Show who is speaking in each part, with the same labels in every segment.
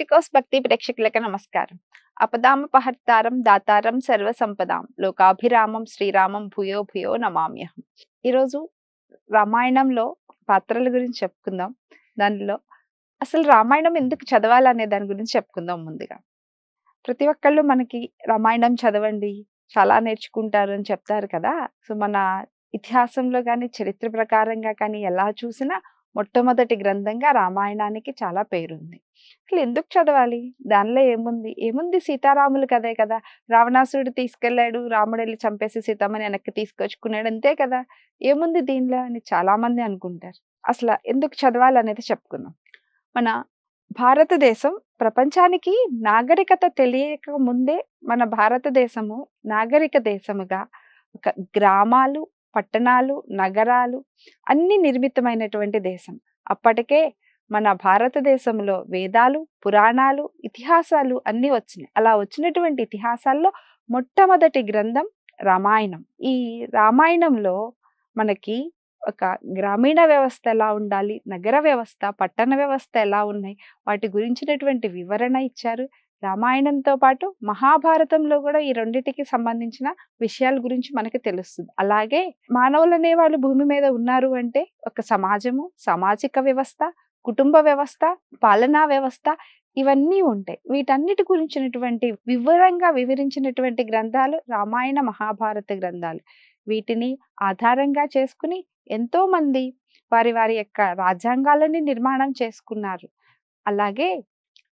Speaker 1: Politicos భక్తి ప్రేక్షకులకు నమస్కారం అపదామ పహర్తారం దాతారం సర్వ సంపదాం లోకాభిరామం శ్రీరామం భూయో భూయో నమామ్యహం ఈరోజు రామాయణంలో పాత్రల గురించి చెప్పుకుందాం. దానిలో అసలు రామాయణం ఎందుకు చదవాలనే దాని గురించి చెప్పుకుందాం ముందుగా. ప్రతి ఒక్కళ్ళు మనకి రామాయణం చదవండి చాలా నేర్చుకుంటారు అని చెప్తారు కదా. సో మన ఇతిహాసంలో కానీ చరిత్ర ప్రకారంగా కానీ ఎలా చూసినా మొట్టమొదటి గ్రంథంగా రామాయణానికి చాలా పేరుంది. అసలు ఎందుకు చదవాలి? దానిలో ఏముంది? ఏముంది సీతారాములు కదే కదా. రావణాసురుడు తీసుకెళ్ళాడు రాముడు వెళ్ళి చంపేసి సీతమ్మని వెనక్కి తీసుకొచ్చుకున్నాడు అంతే కదా. ఏముంది దీనిలో అని చాలా మంది అనుకుంటారు. అసలు ఎందుకు చదవాలి అనేది చెప్పుకుందాం. మన భారతదేశం ప్రపంచానికి నాగరికత తెలియక ముందే మన భారతదేశము నాగరిక దేశముగా ఒక గ్రామాలు పట్టణాలు నగరాలు అన్ని నిర్మితమైనటువంటి దేశం. అప్పటికే మన భారతదేశంలో వేదాలు పురాణాలు ఇతిహాసాలు అన్ని వచ్చినాయి. అలా వచ్చినటువంటి ఇతిహాసాల్లో మొట్టమొదటి గ్రంథం రామాయణం. ఈ రామాయణంలో మనకి ఒక గ్రామీణ వ్యవస్థ ఎలా ఉండాలి నగర వ్యవస్థ పట్టణ వ్యవస్థ ఎలా ఉన్నాయి వాటి గురించినటువంటి వివరణ ఇచ్చారు. రామాయణంతో పాటు మహాభారతంలో కూడా ఈ రెండింటికి సంబంధించిన విషయాల గురించి మనకి తెలుస్తుంది. అలాగే మానవులు అనేవాళ్ళు భూమి మీద ఉన్నారు అంటే ఒక సమాజము సామాజిక వ్యవస్థ కుటుంబ వ్యవస్థ పాలనా వ్యవస్థ ఇవన్నీ ఉంటాయి. వీటన్నిటి గురించినటువంటి వివరంగా వివరించినటువంటి గ్రంథాలు రామాయణ మహాభారత గ్రంథాలు. వీటిని ఆధారంగా చేసుకుని ఎంతో మంది వారి వారి యొక్క రాజ్యాంగాలని నిర్మాణం చేసుకున్నారు. అలాగే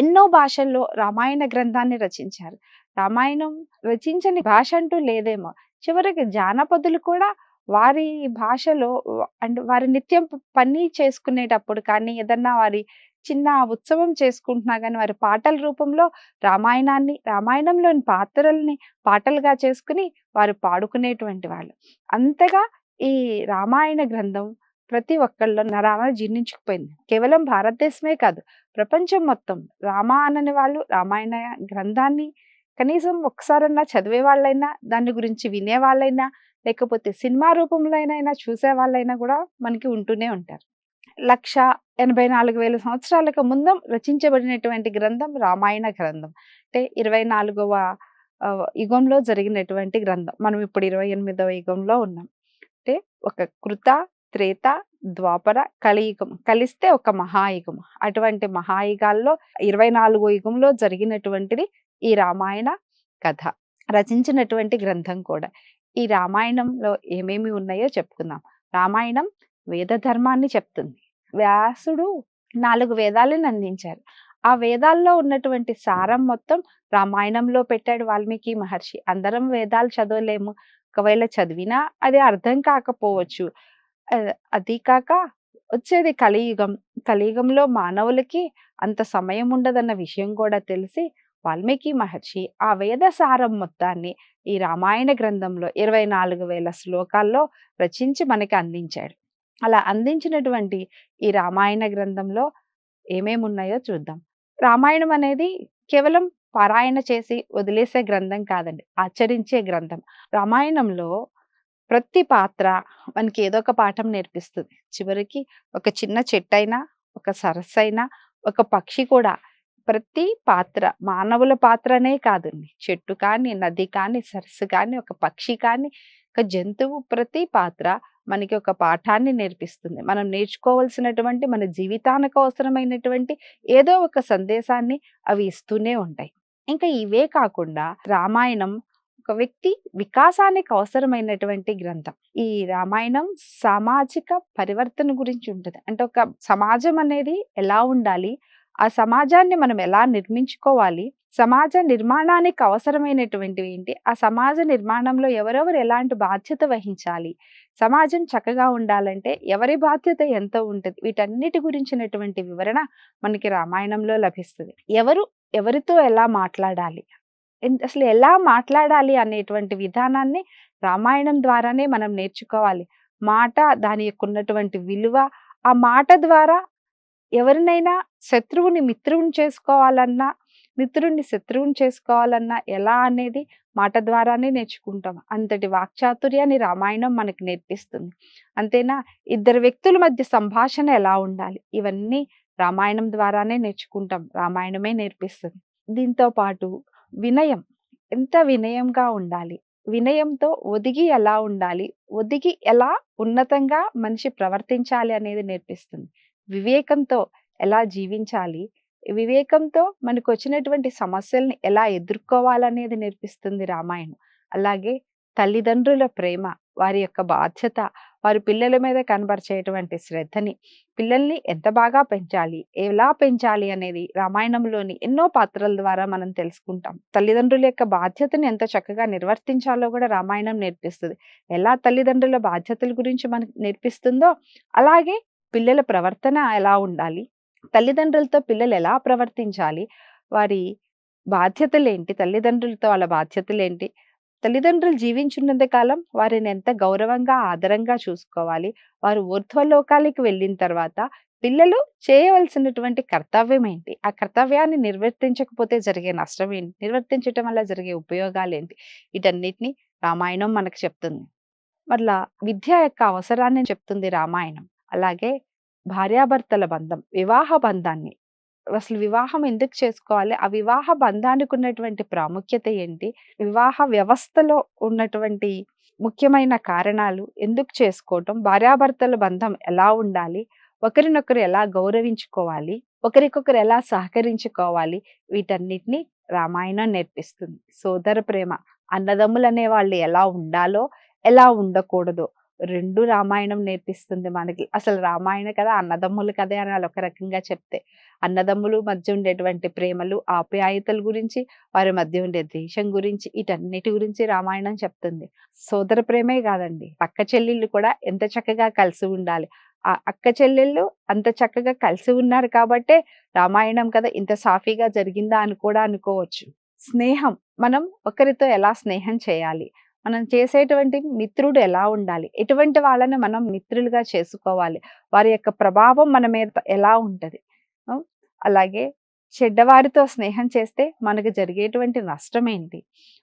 Speaker 1: ఎన్నో భాషల్లో రామాయణ గ్రంథాన్ని రచించారు. రామాయణం రచించని భాష అంటూ లేదేమో. చివరికి జానపదులు కూడా వారి భాషలో అండ్ వారి నిత్యం పని చేసుకునేటప్పుడు కానీ ఏదన్నా వారి చిన్న ఉత్సవం చేసుకుంటున్నా కానీ వారి పాటల రూపంలో రామాయణాన్ని రామాయణంలోని పాత్రల్ని పాటలుగా చేసుకుని వారు పాడుకునేటువంటి వాళ్ళు. అంతగా ఈ రామాయణ గ్రంథం ప్రతి ఒక్కళ్ళ నరాన జీర్ణించుకుపోయింది. కేవలం భారతదేశమే కాదు ప్రపంచం మొత్తం. రామ అనని వాళ్ళు రామాయణ గ్రంథాన్ని కనీసం ఒకసారన్నా చదివే వాళ్ళైనా దాని గురించి వినే వాళ్ళైనా లేకపోతే సినిమా రూపంలో చూసే వాళ్ళైనా కూడా మనకి ఉంటూనే ఉంటారు. లక్ష ఎనభై నాలుగు వేల సంవత్సరాలకు ముందు రచించబడినటువంటి గ్రంథం రామాయణ గ్రంథం. అంటే ఇరవై నాలుగవ యుగంలో జరిగినటువంటి గ్రంథం. మనం ఇప్పుడు ఇరవై ఎనిమిదవ యుగంలో ఉన్నాం. అంటే ఒక కృత త్రేత ద్వాపర కలియుగం. కలిస్తే ఒక మహాయుగం. అటువంటి మహాయుగాల్లో ఇరవై నాలుగో యుగంలో జరిగినటువంటిది ఈ రామాయణ కథ. రచించినటువంటి గ్రంథం కూడా. ఈ రామాయణంలో ఏమేమి ఉన్నాయో చెప్పుకుందాం. రామాయణం వేద ధర్మాన్ని చెప్తుంది. వ్యాసుడు నాలుగు వేదాలను అందించారు. ఆ వేదాల్లో ఉన్నటువంటి సారం మొత్తం రామాయణంలో పెట్టాడు వాల్మీకి మహర్షి. అందరం వేదాలు చదవలేము. ఒకవేళ చదివినా అది అర్థం కాకపోవచ్చు. అది కాక వచ్చేది కలియుగం. కలియుగంలో మానవులకి అంత సమయం ఉండదన్న విషయం కూడా తెలిసి వాల్మీకి మహర్షి ఆ వేద సారం మొత్తాన్ని ఈ రామాయణ గ్రంథంలో ఇరవై నాలుగు వేల శ్లోకాల్లో రచించి మనకి అందించాడు. అలా అందించినటువంటి ఈ రామాయణ గ్రంథంలో ఏమేమి ఉన్నాయో చూద్దాం. రామాయణం అనేది కేవలం పారాయణ చేసి వదిలేసే గ్రంథం కాదండి ఆచరించే గ్రంథం. రామాయణంలో ప్రతి పాత్ర మనకి ఏదో ఒక పాఠం నేర్పిస్తుంది. చివరికి ఒక చిన్న చెట్టు అయినా ఒక సరస్సు అయినా ఒక పక్షి కూడా ప్రతి పాత్ర మానవుల పాత్రనే కాదు చెట్టు కానీ నది కానీ సరస్సు కానీ ఒక పక్షి కానీ ఒక జంతువు ప్రతి పాత్ర మనకి ఒక పాఠాన్ని నేర్పిస్తుంది. మనం నేర్చుకోవాల్సినటువంటి మన జీవితానికి అవసరమైనటువంటి ఏదో ఒక సందేశాన్ని అవి ఇస్తూనే ఉంటాయి. ఇంకా ఇవే కాకుండా రామాయణం ఒక వ్యక్తి వికాసానికి అవసరమైనటువంటి గ్రంథం. ఈ రామాయణం సామాజిక పరివర్తన గురించి ఉంటుంది. అంటే ఒక సమాజం అనేది ఎలా ఉండాలి? ఆ సమాజాన్ని మనం ఎలా నిర్మించుకోవాలి? సమాజ నిర్మాణానికి అవసరమైనటువంటివి ఏంటి? ఆ సమాజ నిర్మాణంలో ఎవరెవరు ఎలాంటి బాధ్యత వహించాలి? సమాజం చక్కగా ఉండాలంటే ఎవరి బాధ్యత ఎంత ఉంటుంది? వీటన్నిటి గురించినటువంటి వివరణ మనకి రామాయణంలో లభిస్తుంది. ఎవరు ఎవరితో ఎలా మాట్లాడాలి? అసలు ఎలా మాట్లాడాలి అనేటువంటి విధానాన్ని రామాయణం ద్వారానే మనం నేర్చుకోవాలి. మాట దాని యొక్క ఉన్నటువంటి విలువ ఆ మాట ద్వారా ఎవరినైనా శత్రువుని మిత్రువుని చేసుకోవాలన్నా మిత్రుడిని శత్రువుని చేసుకోవాలన్నా ఎలా అనేది మాట ద్వారానే నేర్చుకుంటాం. అంతటి వాక్చాతుర్యాన్ని రామాయణం మనకు నేర్పిస్తుంది. అంతేనా? ఇద్దరు వ్యక్తుల మధ్య సంభాషణ ఎలా ఉండాలి? ఇవన్నీ రామాయణం ద్వారానే నేర్చుకుంటాం. రామాయణమే నేర్పిస్తుంది. దీంతో పాటు వినయం. ఎంత వినయంగా ఉండాలి? వినయంతో ఒదిగి ఎలా ఉండాలి? ఒదిగి ఎలా ఉన్నతంగా మనిషి ప్రవర్తించాలి అనేది నేర్పిస్తుంది. వివేకంతో ఎలా జీవించాలి? వివేకంతో మనకు వచ్చినటువంటి సమస్యల్ని ఎలా ఎదుర్కోవాలనేది నేర్పిస్తుంది రామాయణం. అలాగే తల్లిదండ్రుల ప్రేమ వారి యొక్క బాధ్యత వారి పిల్లల మీద కనబరిచేటువంటి శ్రద్ధని పిల్లల్ని ఎంత బాగా పెంచాలి ఎలా పెంచాలి అనేది రామాయణంలోని ఎన్నో పాత్రల ద్వారా మనం తెలుసుకుంటాం. తల్లిదండ్రుల యొక్క బాధ్యతను ఎంత చక్కగా నిర్వర్తించాలో కూడా రామాయణం నేర్పిస్తుంది. ఎలా తల్లిదండ్రుల బాధ్యతల గురించి మనకు నేర్పిస్తుందో అలాగే పిల్లల ప్రవర్తన ఎలా ఉండాలి తల్లిదండ్రులతో పిల్లలు ఎలా ప్రవర్తించాలి వారి బాధ్యతలేంటి తల్లిదండ్రులతో వాళ్ళ బాధ్యతలేంటి తల్లిదండ్రులు జీవించున్నంత కాలం వారిని ఎంత గౌరవంగా ఆదరంగా చూసుకోవాలి. వారు ఊర్ధ్వలోకాలకి వెళ్ళిన తర్వాత పిల్లలు చేయవలసినటువంటి కర్తవ్యం ఏంటి? ఆ కర్తవ్యాన్ని నిర్వర్తించకపోతే జరిగే నష్టం ఏంటి? నిర్వర్తించటం వల్ల జరిగే ఉపయోగాలు ఏంటి? వీటన్నిటిని రామాయణం మనకు చెప్తుంది. మళ్ళా విద్య యొక్క అవసరాన్ని చెప్తుంది రామాయణం. అలాగే భార్యాభర్తల బంధం వివాహ బంధాన్ని అసలు వివాహం ఎందుకు చేసుకోవాలి? ఆ వివాహ బంధానికి ఉన్నటువంటి ప్రాముఖ్యత ఏంటి? వివాహ వ్యవస్థలో ఉన్నటువంటి ముఖ్యమైన కారణాలు ఎందుకు చేసుకోవటం? భార్యాభర్తల బంధం ఎలా ఉండాలి? ఒకరినొకరు ఎలా గౌరవించుకోవాలి? ఒకరికొకరు ఎలా సహకరించుకోవాలి? వీటన్నిటిని రామాయణం నేర్పిస్తుంది. సోదర ప్రేమ అన్నదమ్ములు అనే వాళ్ళు ఎలా ఉండాలో ఎలా ఉండకూడదో రెండు రామాయణం నేర్పిస్తుంది మనకి. అసలు రామాయణ కదా అన్నదమ్ములు కదే అని వాళ్ళు ఒక రకంగా చెప్తే. అన్నదమ్ములు మధ్య ఉండేటువంటి ప్రేమలు ఆప్యాయతల గురించి వారి మధ్య ఉండే దేశం గురించి వీటన్నిటి గురించి రామాయణం చెప్తుంది. సోదర ప్రేమే కాదండి. పక్క చెల్లెళ్ళు కూడా ఎంత చక్కగా కలిసి ఉండాలి. ఆ అక్క చెల్లెళ్ళు అంత చక్కగా కలిసి ఉన్నారు కాబట్టే రామాయణం కదా ఇంత సాఫీగా జరిగిందా అని కూడా అనుకోవచ్చు. స్నేహం మనం ఒకరితో ఎలా స్నేహం చేయాలి? మనం చేసేటువంటి మిత్రుడు ఎలా ఉండాలి? ఎటువంటి వాళ్ళని మనం మిత్రులుగా చేసుకోవాలి? వారి యొక్క ప్రభావం మన మీద ఎలా ఉంటుంది? అలాగే చెడ్డవారితో స్నేహం చేస్తే మనకు జరిగేటువంటి నష్టం ఏంటి?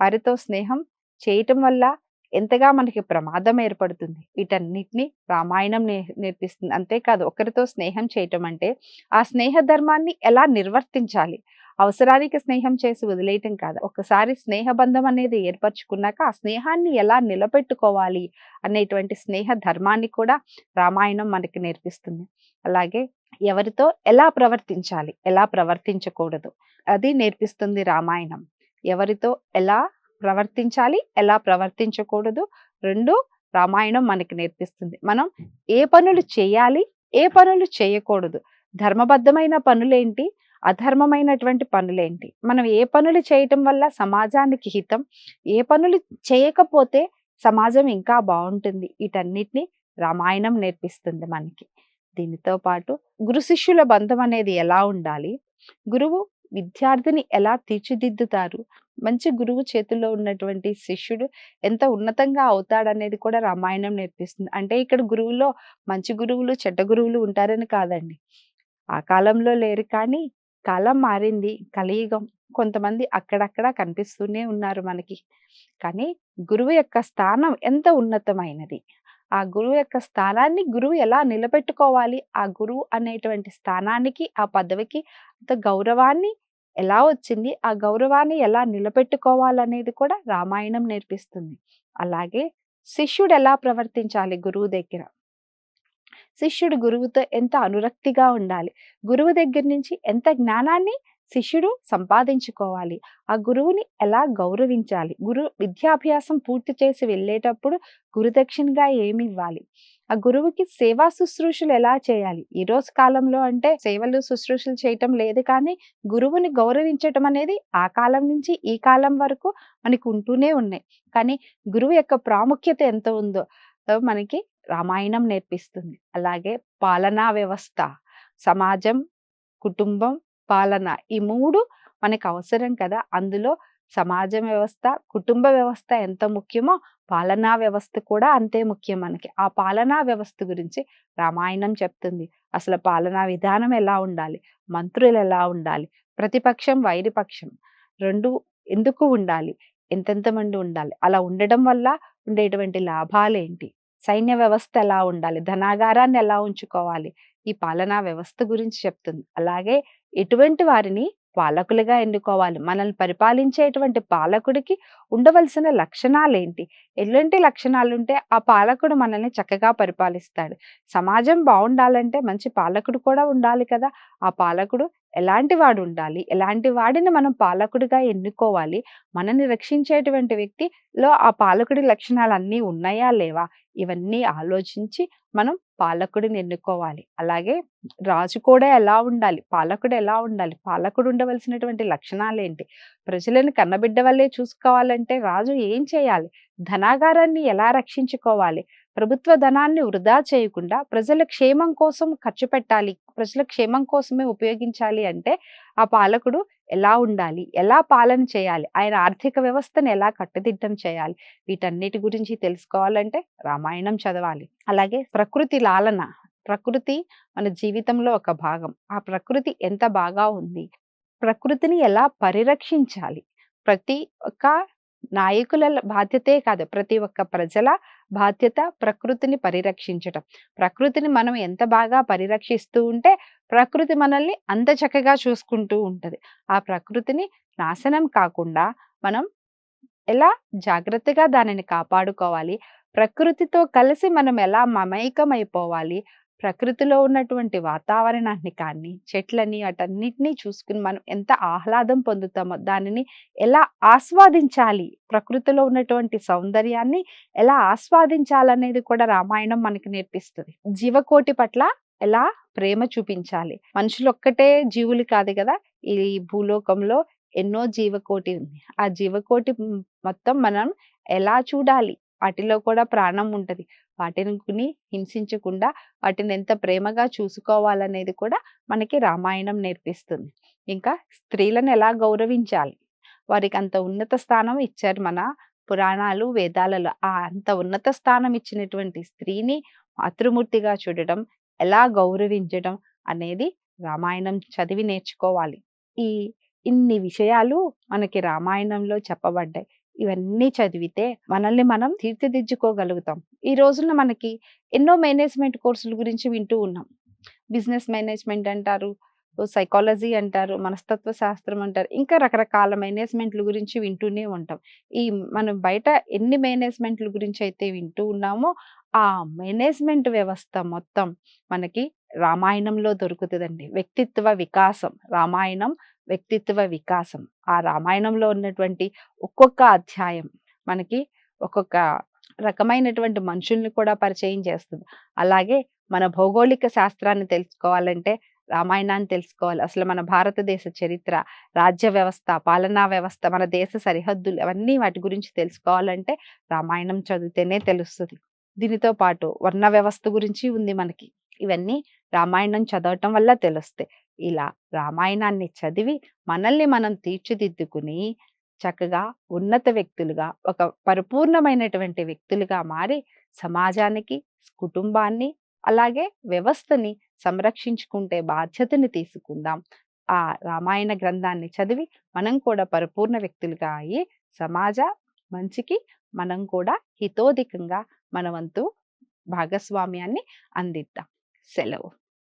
Speaker 1: వారితో స్నేహం చేయటం వల్ల ఎంతగా మనకి ప్రమాదం ఏర్పడుతుంది? వీటన్నిటిని రామాయణం నేర్పిస్తుంది. అంతేకాదు ఒకరితో స్నేహం చేయటం అంటే ఆ స్నేహ ధర్మాన్ని ఎలా నిర్వర్తించాలి? అవసరానికి స్నేహం చేసి వదిలేయటం కాదు. ఒకసారి స్నేహబంధం అనేది ఏర్పరచుకున్నాక ఆ స్నేహాన్ని ఎలా నిలబెట్టుకోవాలి అనేటువంటి స్నేహ ధర్మాన్ని కూడా రామాయణం మనకి నేర్పిస్తుంది. అలాగే ఎవరితో ఎలా ప్రవర్తించాలి ఎలా ప్రవర్తించకూడదు అది నేర్పిస్తుంది రామాయణం. ఎవరితో ఎలా ప్రవర్తించాలి ఎలా ప్రవర్తించకూడదు రెండు రామాయణం మనకి నేర్పిస్తుంది. మనం ఏ పనులు చేయాలి ఏ పనులు చేయకూడదు. ధర్మబద్ధమైన పనులేంటి? అధర్మమైనటువంటి పనులేంటి? మనం ఏ పనులు చేయటం వల్ల సమాజానికి హితం? ఏ పనులు చేయకపోతే సమాజం ఇంకా బాగుంటుంది? వీటన్నిటిని రామాయణం నేర్పిస్తుంది మనకి. దీనితో పాటు గురు శిష్యుల బంధం అనేది ఎలా ఉండాలి? గురువు విద్యార్థిని ఎలా తీర్చిదిద్దుతారు? మంచి గురువు చేతుల్లో ఉన్నటువంటి శిష్యుడు ఎంత ఉన్నతంగా అవుతాడనేది కూడా రామాయణం నేర్పిస్తుంది. అంటే ఇక్కడ గురువులో మంచి గురువులు చెడ్డ గురువులు ఉంటారని కాదండి. ఆ కాలంలో లేరు కానీ కాలం మారింది. కలియుగం కొంతమంది అక్కడక్కడ కనిపిస్తూనే ఉన్నారు మనకి. కానీ గురువు యొక్క స్థానం ఎంత ఉన్నతమైనది? ఆ గురువు యొక్క స్థానాన్ని గురువు ఎలా నిలబెట్టుకోవాలి? ఆ గురువు అనేటువంటి స్థానానికి ఆ పదవికి అంత గౌరవాన్ని ఎలా వచ్చింది? ఆ గౌరవాన్ని ఎలా నిలబెట్టుకోవాలనేది కూడా రామాయణం నేర్పిస్తుంది. అలాగే శిష్యుడు ఎలా ప్రవర్తించాలి గురువు దగ్గర? శిష్యుడు గురువుతో ఎంత అనురక్తిగా ఉండాలి? గురువు దగ్గర నుంచి ఎంత జ్ఞానాన్ని శిష్యుడు సంపాదించుకోవాలి? ఆ గురువుని ఎలా గౌరవించాలి? గురు విద్యాభ్యాసం పూర్తి చేసి వెళ్ళేటప్పుడు గురుదక్షిణగా ఏమి ఇవ్వాలి? ఆ గురువుకి సేవా శుశ్రూషలు ఎలా చేయాలి? ఈ రోజు కాలంలో అంటే సేవలు శుశ్రూషలు చేయటం లేదు కానీ గురువుని గౌరవించటం అనేది ఆ కాలం నుంచి ఈ కాలం వరకు మనకు ఉంటూనే ఉన్నాయి. కానీ గురువు యొక్క ప్రాముఖ్యత ఎంత ఉందో మనకి రామాయణం నేర్పిస్తుంది. అలాగే పాలనా వ్యవస్థ సమాజం కుటుంబం పాలన ఈ మూడు మనకు అవసరం కదా. అందులో సమాజం వ్యవస్థ కుటుంబ వ్యవస్థ ఎంత ముఖ్యమో పాలనా వ్యవస్థ కూడా అంతే ముఖ్యం మనకి. ఆ పాలనా వ్యవస్థ గురించి రామాయణం చెప్తుంది. అసలు పాలనా విధానం ఎలా ఉండాలి? మంత్రులు ఎలా ఉండాలి? ప్రతిపక్షం వైరిపక్షం రెండు ఎందుకు ఉండాలి? ఎంతెంత మంది ఉండాలి? అలా ఉండడం వల్ల ఉండేటువంటి లాభాలేంటి? సైన్య వ్యవస్థ ఎలా ఉండాలి? ధనాగారాన్ని ఎలా ఉంచుకోవాలి? ఈ పాలనా వ్యవస్థ గురించి చెప్తుంది. అలాగే ఎటువంటి వారిని పాలకులుగా ఎన్నుకోవాలి. మనల్ని పరిపాలించేటువంటి పాలకుడికి ఉండవలసిన లక్షణాలేంటి? ఎలాంటి లక్షణాలు ఉంటే ఆ పాలకుడు మనల్ని చక్కగా పరిపాలిస్తాడు. సమాజం బాగుండాలంటే మంచి పాలకుడు కూడా ఉండాలి కదా! ఆ పాలకుడు ఎలాంటి వాడు ఉండాలి ఎలాంటి వాడిని మనం పాలకుడిగా ఎన్నుకోవాలి? మనల్ని రక్షించేటువంటి వ్యక్తిలో ఆ పాలకుడి లక్షణాలు అన్నీ ఉన్నాయా లేవా? ఇవన్నీ ఆలోచించి మనం పాలకుడిని ఎన్నుకోవాలి. అలాగే రాజు కూడా ఎలా ఉండాలి? పాలకుడు ఎలా ఉండాలి? పాలకుడు ఉండవలసినటువంటి లక్షణాలు ఏంటి ప్రజలను కన్నబిడ్డ వల్లే చూసుకోవాలంటే రాజు ఏం చేయాలి? ధనాగారాన్ని ఎలా రక్షించుకోవాలి? ప్రభుత్వ ధనాన్ని వృధా చేయకుండా ప్రజల క్షేమం కోసం ఖర్చు పెట్టాలి ప్రజల క్షేమం కోసమే ఉపయోగించాలి అంటే ఆ పాలకుడు ఎలా ఉండాలి ఎలా పాలన చేయాలి ఆయన ఆర్థిక వ్యవస్థను ఎలా కట్టుదిట్టం చేయాలి వీటన్నిటి గురించి తెలుసుకోవాలంటే రామాయణం చదవాలి. అలాగే ప్రకృతి లాలన ప్రకృతి మన జీవితంలో ఒక భాగం. ఆ ప్రకృతి ఎంత బాగా ఉంది ప్రకృతిని ఎలా పరిరక్షించాలి ప్రతి ఒక్క నాయకుల బాధ్యతే కాదు ప్రతి ఒక్క ప్రజల బాధ్యత ప్రకృతిని పరిరక్షించటం. ప్రకృతిని మనం ఎంత బాగా పరిరక్షిస్తూ ఉంటే ప్రకృతి మనల్ని అంత చక్కగా చూసుకుంటూ ఉంటుంది. ఆ ప్రకృతిని నాశనం కాకుండా మనం ఎలా జాగ్రత్తగా దానిని కాపాడుకోవాలి? ప్రకృతితో కలిసి మనం ఎలా మమైకమైపోవాలి? ప్రకృతిలో ఉన్నటువంటి వాతావరణాన్ని కానీ చెట్లని అటన్నిటినీ చూసుకుని మనం ఎంత ఆహ్లాదం పొందుతామో దానిని ఎలా ఆస్వాదించాలి? ప్రకృతిలో ఉన్నటువంటి సౌందర్యాన్ని ఎలా ఆస్వాదించాలనేది కూడా రామాయణం మనకు నేర్పిస్తుంది. జీవకోటి పట్ల ఎలా ప్రేమ చూపించాలి? మనుషులు ఒక్కటే జీవులు కాదు కదా ఈ భూలోకంలో ఎన్నో జీవకోటి ఉంది. ఆ జీవకోటి మొత్తం మనం ఎలా చూడాలి? వాటిలో కూడా ప్రాణం ఉంటది. వాటిని కొని హింసించకుండా వాటిని ఎంత ప్రేమగా చూసుకోవాలనేది కూడా మనకి రామాయణం నేర్పిస్తుంది. ఇంకా స్త్రీలను ఎలా గౌరవించాలి? వారికి అంత ఉన్నత స్థానం ఇచ్చారు మన పురాణాలు వేదాలలో. ఆ అంత ఉన్నత స్థానం ఇచ్చినటువంటి స్త్రీని మాతృమూర్తిగా చూడడం ఎలా గౌరవించడం అనేది రామాయణం చదివి నేర్చుకోవాలి. ఈ ఇన్ని విషయాలు మనకి రామాయణంలో చెప్పబడ్డాయి. ఇవన్నీ చదివితే మనల్ని మనం తీర్చిదిద్దుకోగలుగుతాం. ఈ రోజున మనకి ఎన్నో మేనేజ్మెంట్ కోర్సుల గురించి వింటూ ఉన్నాం. బిజినెస్ మేనేజ్మెంట్ అంటారు సైకాలజీ అంటారు మనస్తత్వ శాస్త్రం అంటారు ఇంకా రకరకాల మేనేజ్మెంట్ల గురించి వింటూనే ఉంటాం. ఈ మనం బయట ఎన్ని మేనేజ్మెంట్ల గురించి అయితే వింటూ ఉన్నామో ఆ మేనేజ్మెంట్ వ్యవస్థ మొత్తం మనకి రామాయణంలో దొరుకుతుందండి. వ్యక్తిత్వ వికాసం రామాయణం వ్యక్తిత్వ వికాసం. ఆ రామాయణంలో ఉన్నటువంటి ఒక్కొక్క అధ్యాయం మనకి ఒక్కొక్క రకమైనటువంటి మనుషుల్ని కూడా పరిచయం చేస్తుంది. అలాగే మన భౌగోళిక శాస్త్రాన్ని తెలుసుకోవాలంటే రామాయణాన్ని తెలుసుకోవాలి. అసలు మన భారతదేశ చరిత్ర రాజ్య వ్యవస్థ పాలనా వ్యవస్థ మన దేశ సరిహద్దులు అవన్నీ వాటి గురించి తెలుసుకోవాలంటే రామాయణం చదివితేనే తెలుస్తుంది. దీనితో పాటు వర్ణ వ్యవస్థ గురించి ఉంది మనకి. ఇవన్నీ రామాయణం చదవటం వల్ల తెలుస్తాయి. ఇలా రామాయణాన్ని చదివి మనల్ని మనం తీర్చిదిద్దుకుని చక్కగా ఉన్నత వ్యక్తులుగా ఒక పరిపూర్ణమైనటువంటి వ్యక్తులుగా మారి సమాజానికి కుటుంబాన్ని అలాగే వ్యవస్థని సంరక్షించుకుంటే బాధ్యతని తీసుకుందాం. ఆ రామాయణ గ్రంథాన్ని చదివి మనం కూడా పరిపూర్ణ వ్యక్తులుగా అయ్యి సమాజ మంచికి మనం కూడా హితోధికంగా మన వంతు భాగస్వామ్యాన్ని అందిద్దాం. సెలవు.